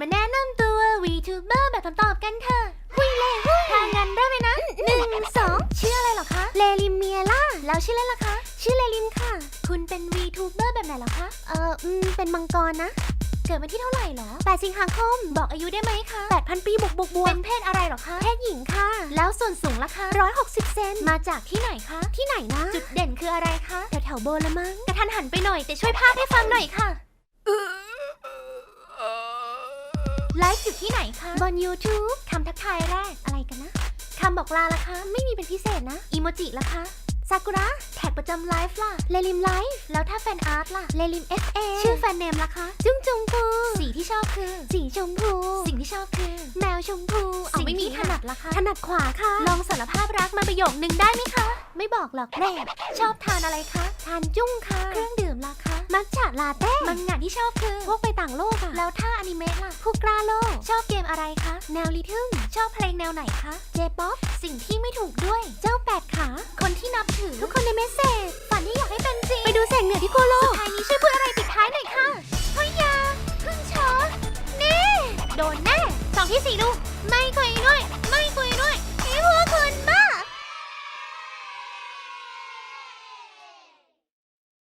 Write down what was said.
มาแนะนำตัว VTuber แบบตอบๆกันเถอะหุยเล่หุยทางงั้นเริ่มเลยนะหนึ่งสองชื่ออะไรเหรอคะ เลลิมเมียล่าแล้วชื่อเล่นล่ะคะ ชื่อเลลิมค่ะ คุณเป็น VTuber แบบไหนเหรอคะ เอออืม เป็นมังกรนะ เกิดวันที่เท่าไหร่เหรอ8สิงหาคม บอกอายุได้ไหมคะ8,000 ปีบวกบวกบวกเป็นเพศอะไรเหรอคะ เพศหญิงค่ะ แล้วส่วนสูงล่ะคะ160 เซน มาจากที่ไหนคะ ที่ไหนนะ จุดเด่นคืออะไรคะ แถวแถวๆโบนละมั้งกระทันหันไปหน่อยแต่ช่วยพากย์ให้ฟังหน่อยค่ะ ไลฟ์อยู่ที่ไหนคะ บน YouTube คำทักทายแรกอะไรกันนะ คำบอกลาล่ะคะ ไม่มีเป็นพิเศษนะ อีโมจิล่ะคะซากุระแท็กประจำไลฟ์ล่ะ เลลิมไลฟ์ แล้วถ้าแฟนอาร์ตล่ะ เลลิม FA ชื่อแฟนเนมล่ะคะ จุ้งจุงพู สีที่ชอบคือ สีชมพู สิ่งที่ชอบคือ แมวชมพูเอาไม่มีถนัดล่ะคะ ถนัดขวาค่ะ ลองสารภาพรักมาประโยคนึงได้ไหมคะ ไม่บอกหรอกแรกชอบทานอะไรคะ ทานจุ้งค่ะ เครื่องดื่มล่ะคะ มัทฉะลาเต้ มังงะที่ชอบคือ พวกไปต่างโลกอะแล้วถ้าอนิเมะล่ะผู้กล้าโลก ชอบเกมอะไรคะ แนวลีทึมชอบเพลงแนวไหนคะ เจ๊ป๊อป สิ่งที่ไม่ถูกด้วย เจ้าแปดขา คนที่นับถือ ทุกคนในเมสเซจฝันที่อยากให้เป็นจริง ไปดูแสงเหนือที่โคโลสุดท้ายนี้ช่วยพูดอะไรปิดท้ายหน่อยค่ะเฮ้ยาพึ่งชอนนี่ โดนแน่สองที่สี่ดู ไม่คุยด้วย